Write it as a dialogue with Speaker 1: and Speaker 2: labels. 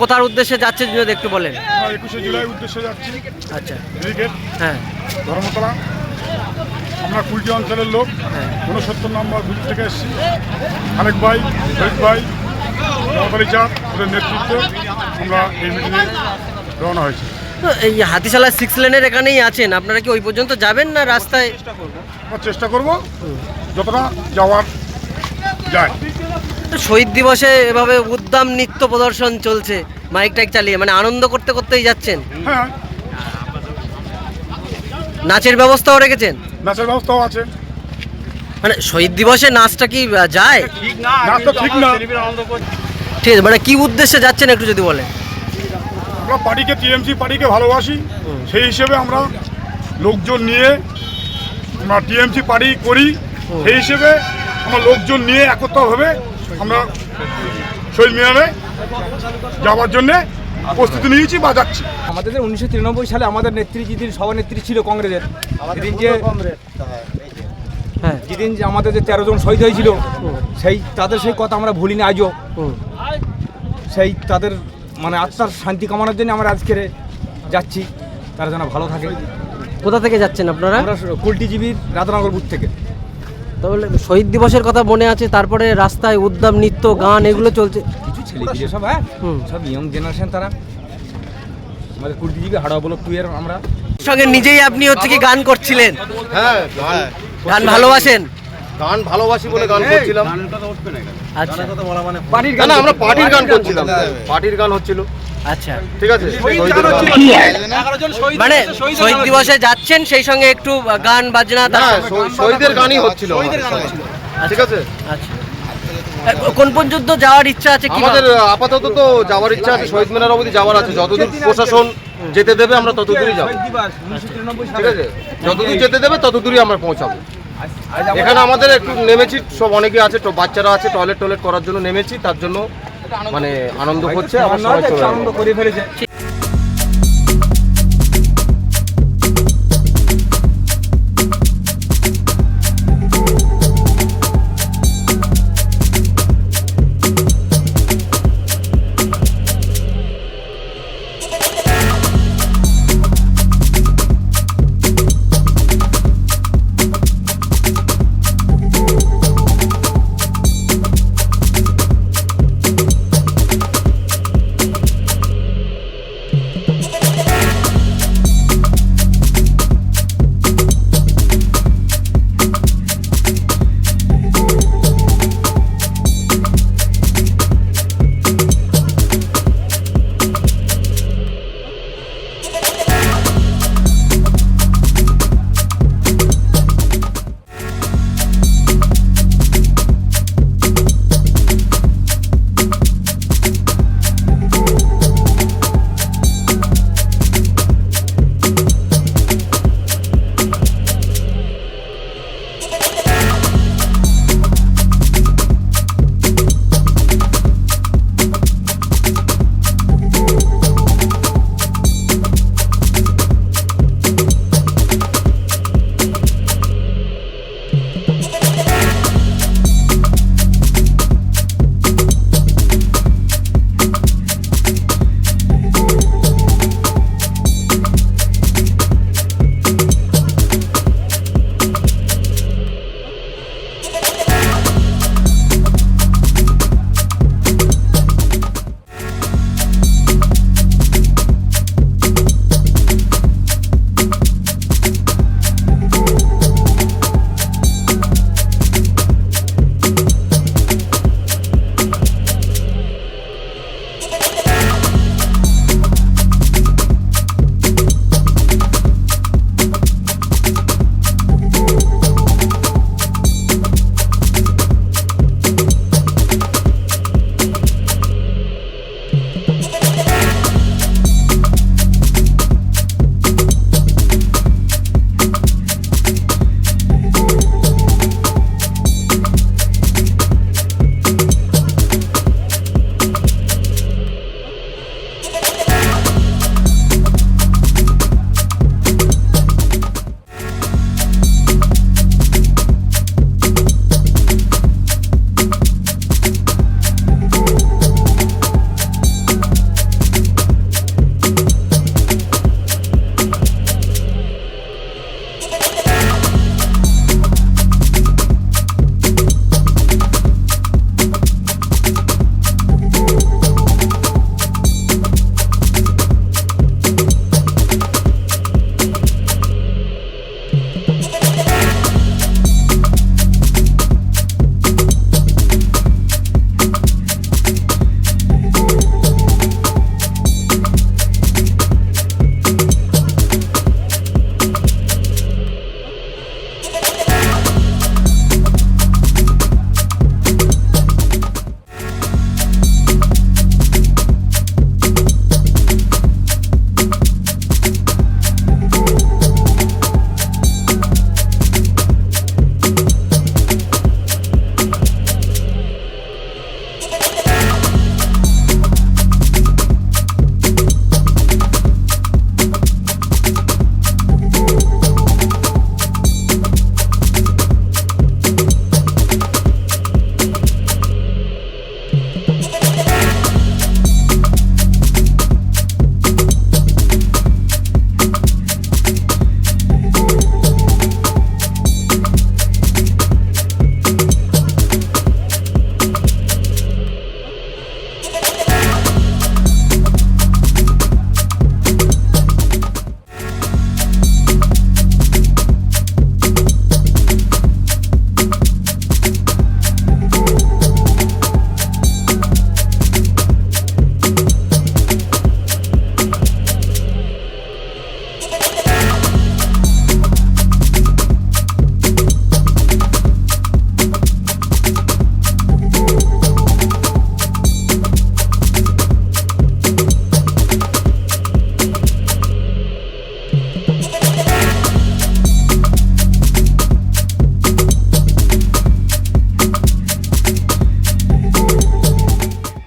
Speaker 1: কোথার উদ্দেশ্যে যাচ্ছে যদি একটু বলেন?
Speaker 2: একুশে জুলাই উদ্দেশ্যে যাচ্ছি।
Speaker 1: আচ্ছা। হ্যাঁ।
Speaker 2: ধর্মতলা। আমরা কুলটি অঞ্চলের লোক।
Speaker 1: হ্যাঁ।
Speaker 2: ঊনসত্তর নম্বর বুথ থেকে এসেছি। আরেক ভাই শহীদ ভাই মমতালি চাঁদ ওদের নেতৃত্বে আমরা এই মিটিংয়ে রওনা হয়েছি।
Speaker 1: তো এই হাতিশালা সিক্স লেনের এখানেই আছেন। আপনারা কি ওই পর্যন্ত যাবেন না রাস্তায়?
Speaker 2: চেষ্টা করব যতটা যাওয়ার যায়।
Speaker 1: তো শহীদ দিবসে এভাবে উদ্দাম নৃত্য প্রদর্শন চলছে মাইক টাইক চালিয়ে মানে আনন্দ করতে করতেই যাচ্ছেন?
Speaker 2: হ্যাঁ।
Speaker 1: নাচের ব্যবস্থাও রেখেছেন?
Speaker 2: নাচের ব্যবস্থাও আছে।
Speaker 1: মানে শহীদ দিবসে নাচটা কি যায়?
Speaker 2: ঠিক না।
Speaker 1: ঠিক আছে মানে কি উদ্দেশ্যে যাচ্ছেন একটু যদি বলেন?
Speaker 2: আমরা পার্টিকে টিএমসি পার্টিকে ভালোবাসি সেই হিসেবে আমরা লোকজন নিয়ে আমরা টিএমসি পার্টি করি সেই হিসেবে আমরা লোকজন নিয়ে একত্রভাবে আমরা শহীদ মিনারে যাওয়ার জন্যে প্রস্তুতি নিয়েছি বা যাচ্ছি।
Speaker 3: আমাদের উনিশশো তিরানব্বই সালে আমাদের নেত্রী যেদিন সভানেত্রী ছিল কংগ্রেসের যেদিন যে
Speaker 1: হ্যাঁ।
Speaker 3: যেদিন যে আমাদের যে তেরো জন শহীদ হয়েছিল সেই তাদের সেই কথা আমরা ভুলিনি আজও। সেই তাদের মানে আত্মার শান্তি কামানোর জন্য আমরা আজকে যাচ্ছি। তারা যেন ভালো থাকে।
Speaker 1: কোথা থেকে যাচ্ছেন আপনারা?
Speaker 3: আমরা কুলটিজীবীর রাধানগর বুথ থেকে।
Speaker 1: তাহলে শহীদ দিবসের কথা মনে আছে তারপরে রাস্তায় উদ্যম নৃত্য গান এগুলো চলছে।
Speaker 3: কিছু ছেলে পিলে সব হ্যাঁ? সব ইয়ং জেনারেশন তারা। আমাদের কুলটিজীবী হাড়া বলো টু এর আমরা।
Speaker 1: সঙ্গে নিজেই আপনি হচ্ছে কি গান করছিলেন?
Speaker 4: হ্যাঁ গান।
Speaker 1: গান ভালোবাসেন?
Speaker 4: গান ভালোবাসি বলে গান করছিলাম।
Speaker 1: আচ্ছা।
Speaker 3: পার্টির
Speaker 4: না না আমরা পার্টির গান করছিলাম। পার্টির গান হচ্ছিল।
Speaker 1: আচ্ছা।
Speaker 4: ঠিক আছে
Speaker 1: মানে শহীদ দিবসে যাচ্ছেন সেই সঙ্গে একটু গান বাজনা
Speaker 4: হ্যাঁ শহীদের গানই হচ্ছিল। ঠিক আছে।
Speaker 1: আচ্ছা। কোন পর্যন্ত যাওয়ার ইচ্ছা আছে কি
Speaker 4: আমাদের আপাতত তো যাওয়ার ইচ্ছা আছে। শহীদ মিনার অবধি যাওয়ার আছে। যতদূর প্রশাসন যেতে দেবে আমরা ততদূরই যাব। ঠিক আছে। যতদূর যেতে দেবে ততদূরই আমরা পৌঁছাবো। এখানে আমাদের একটু নেমেছি সব অনেকে আছে তো বাচ্চারা আছে টয়লেট টয়লেট করার জন্য নেমেছি তার জন্য মানে আনন্দ হচ্ছে আমার সবাই চলে
Speaker 3: আনন্দ করে ফেলেছে।